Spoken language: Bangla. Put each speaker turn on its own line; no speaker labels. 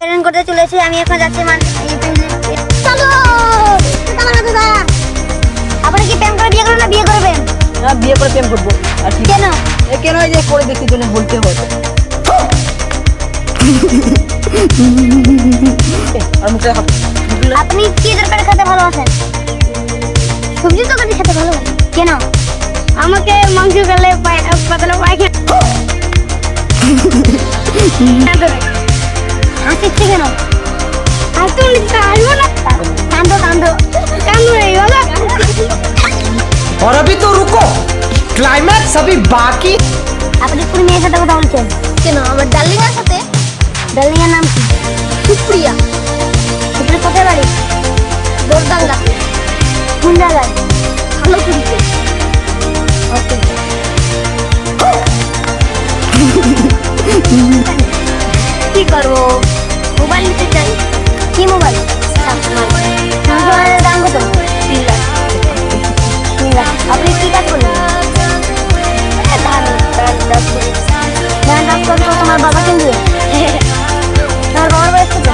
ট্রেন করতে চলেছি আমি এখন যাচ্ছি চলো আপনি কি প্রেম করে বিয়ে করবেন না বিয়ে করবেন
না বিয়ে করে প্রেম করব। আর কি?
কেন? এ
কেন এই যে করে ব্যক্তির জন্য বলতে হয়?
আর
আপনি কি তরকারি খেতে ভালোবাসেন? সবজি তরকারি খেতে ভালোবাসেন? কেন? আমাকে মাংস খেলে পাতলা পায়খানা হাসিচ্ছে কেন হাসতে আসবো না কান্দো কান্দো কান্দো এই বলো
और अभी तो रुको क्लाइमैक्स अभी बाकी
আপনি কোন মেয়ের সাথে কথা বলছেন
কেন আমার ডার্লিং এর সাথে
ডার্লিং এর নাম কি
সুপ্রিয়া
সুপ্রিয়া কোথায় বাড়ি
দোরদাঙ্গা
কোন জায়গায়
ভালো করিতে
ওকে কি করবো কি মোবাইল মোবাইলের দাম কত
তিন লাখ
তিন লাখ আপনি কি কাজ করলেন
ধান চাষ করি
ধান চাষ করতে তোমার বাবা কিনবে তোমার বাবার বয়স কত